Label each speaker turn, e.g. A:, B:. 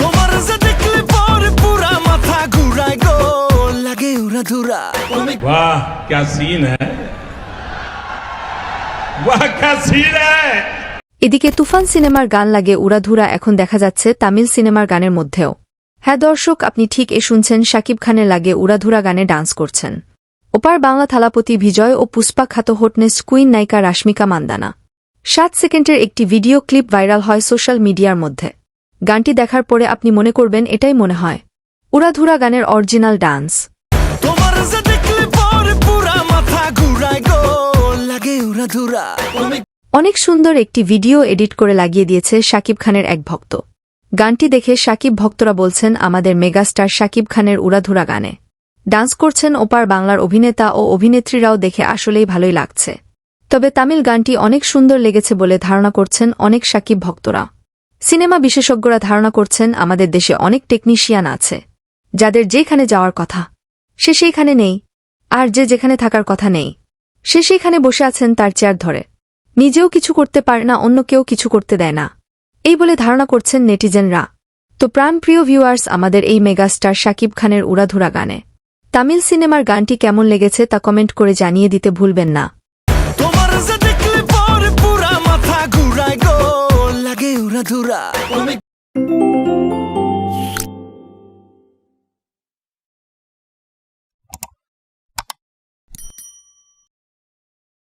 A: তোমার যে দেখলে পরে পুরা মাথা ঘুরায় গো লাগে উড়া ধুরা
B: वाह क्या सीन है वाह क्या सीन है
C: এদিকে তুফান সিনেমার গান লাগে উড়াধুরা এখন দেখা যাচ্ছে তামিল সিনেমার গানের মধ্যেও হ্যাঁ দর্শক আপনি ঠিক এ শুনছেন শাকিব খানের লাগে উড়াধুরা গানে ডান্স করছেন ওপার বাংলা থালাপতি বিজয় ও পুষ্পা খ্যাত হোটনেস কুইন নায়িকা রাশ্মিকা মান্দানা সাত সেকেন্ডের একটি ভিডিও ক্লিপ ভাইরাল হয় সোশ্যাল মিডিয়ার মধ্যে। গানটি দেখার পরে আপনি মনে করবেন এটাই মনে হয়। উড়াধুরা গানের অরিজিনাল ডান্স। অনেক সুন্দর একটি ভিডিও এডিট করে লাগিয়ে দিয়েছে শাকিব খানের এক ভক্ত। গানটি দেখে শাকিব ভক্তরা বলছেন আমাদের মেগাস্টার শাকিব খানের উড়াধুরা গানে। ডান্স করছেন ওপার বাংলার অভিনেতা ও অভিনেত্রীরাও দেখে আসলেই ভালোই লাগছে। তবে তামিল গানটি অনেক সুন্দর লেগেছে বলে ধারণা করছেন অনেক শাকিব ভক্তরা। সিনেমা বিশেষজ্ঞরা ধারণা করছেন আমাদের দেশে অনেক টেকনিশিয়ান আছে, যাদের যেখানে যাওয়ার কথা, সে সেইখানে নেই, আর যে যেখানে থাকার কথা নেই, সে সেইখানে বসে আছেন তার চেয়ার ধরে। নিজেও কিছু করতে পারে না, অন্য কেউ কিছু করতে দেয় না। এই বলে ধারণা করছেন নেটিজেনরা। তো প্রাণপ্রিয় ভিউয়ার্স, আমাদের এই মেগাস্টার শাকিব খানের উড়াধুরা গানে। তামিল সিনেমার গানটি কেমন লেগেছে তা কমেন্ট করে জানিয়ে দিতে ভুলবেন না।
A: Natura.